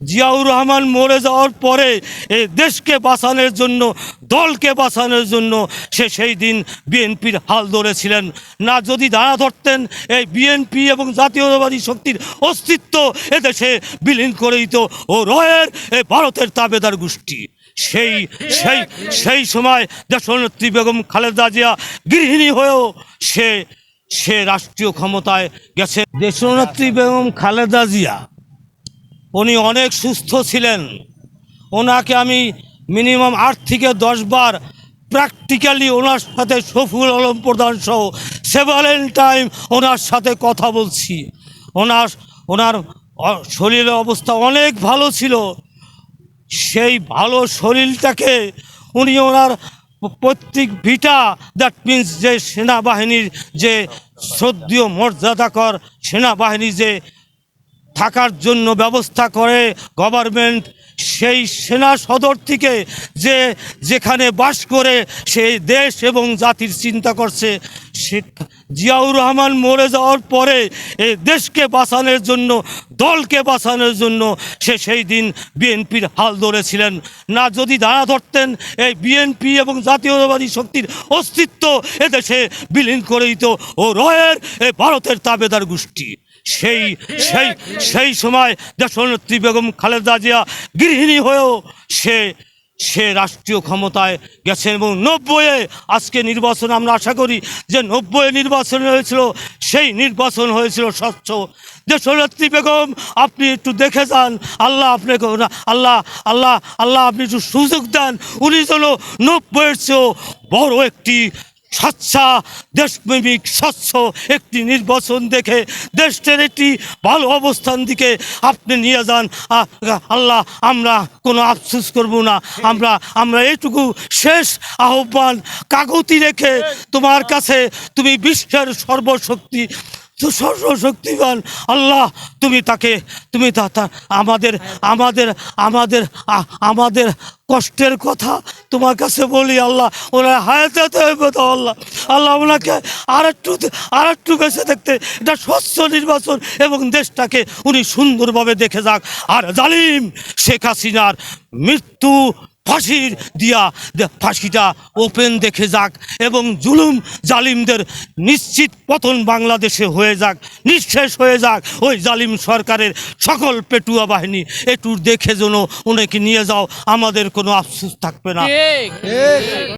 জিয়াউর রহমান মরে যাওয়ার পরে এই দেশকে বাঁচানোর জন্য, দলকে বাঁচানোর জন্য সে সেই দিন বিএনপির হাল ধরেছিলেন। না যদি দাঁড়া ধরতেন, এই বিএনপি এবং জাতীয়তাবাদী শক্তির অস্তিত্ব এদেশে বিলীন করে দিত ও রয়ের এই ভারতের তাবেদার গোষ্ঠী। সেই সেই সেই সময় দেশনেত্রী বেগম খালেদা জিয়া গৃহিণী হয়েও সে সে রাষ্ট্রীয় ক্ষমতায় গেছে। দেশনেত্রী বেগম খালেদা জিয়া উনি অনেক সুস্থ ছিলেন। ওনাকে আমি মিনিমাম আট থেকে দশ বার প্র্যাকটিক্যালি ওনার সাথে সফুল আলম প্রধান সহ সেভারেল টাইম ওনার সাথে কথা বলছি। ওনার ওনার শরীরের অবস্থা অনেক ভালো ছিল। সেই ভালো শরীরটাকে উনি ওনার প্রত্যেক ভিটা দ্যাট মিন্স যে সেনাবাহিনীর যে শ্রদ্ধীয় মর্যাদাকর সেনাবাহিনী যে থাকার জন্য ব্যবস্থা করে গভর্নমেন্ট সেই সেনা সদর থেকে যে যেখানে বাস করে সেই দেশ এবং জাতির চিন্তা করছে সে জিয়াউর রহমান মরে যাওয়ার পরে এই দেশকে বাঁচানোর জন্য, দলকে বাঁচানোর জন্য সে সেই দিন বিএনপির হাল ধরেছিলেন। না যদি দাঁড়া ধরতেন, এই বিএনপি এবং জাতীয়তাবাদী শক্তির অস্তিত্ব এদেশে বিলীন করে দিত। ও রয়ের এই ভারতের তাবেদার গোষ্ঠী। সেই সেই সেই সময় দেশনেত্রী বেগম খালেদা জিয়া গৃহিণী হয়েও সে সে রাষ্ট্রীয় ক্ষমতায় গেছে এবং নব্বইয়ে আজকে নির্বাচন আমরা আশা করি যে নব্বইয়ে নির্বাচন হয়েছিল, সেই নির্বাচন হয়েছিল স্বচ্ছ। দেশনেত্রী বেগম, আপনি একটু দেখে যান, আল্লাহ আপনাকে, আল্লাহ আল্লাহ আল্লাহ আপনি একটু সুযোগ দেন, উনি যেন নব্বইয়ের চেয়েও বড় একটি স্বচ্ছা দেশপ্রেমিক স্বচ্ছ একটি নির্বাচন দেখে দেশটার একটি ভালো অবস্থান দিকে আপনি নিয়ে যান। আল্লাহ আমরা কোনো আফসোস করব না। আমরা আমরা এটুকু শেষ আহ্বান কাগতি রেখে তোমার কাছে তুমি বিশ্বের সর্বশক্তি সর্বশক্তিমান আল্লাহ, তুমি তাকে, তুমি তা আমাদের আমাদের আমাদের আমাদের কষ্টের কথা তোমার কাছে বলি আল্লাহ, ওনার হায়াতে আল্লাহ। আল্লাহ ওনাকে আর একটু আর একটু বেঁচে দেখতে, এটা স্বচ্ছ নির্বাচন এবং দেশটাকে উনি সুন্দরভাবে দেখে যাক। আর জালিম শেখ হাসিনার মৃত্যু ফাঁসির দিয়া দে- ফাঁসিটা ওপেন দেখে যাক এবং জুলুম জালিমদের নিশ্চিত পতন বাংলাদেশে হয়ে যাক নিঃশেষ হয়ে যাক। ওই জালিম সরকারের সকল পেটুয়া বাহিনী একটু দেখে যেন ওনাকে নিয়ে যাও আমাদের কোনো আফসোস থাকবে না। ঠিক।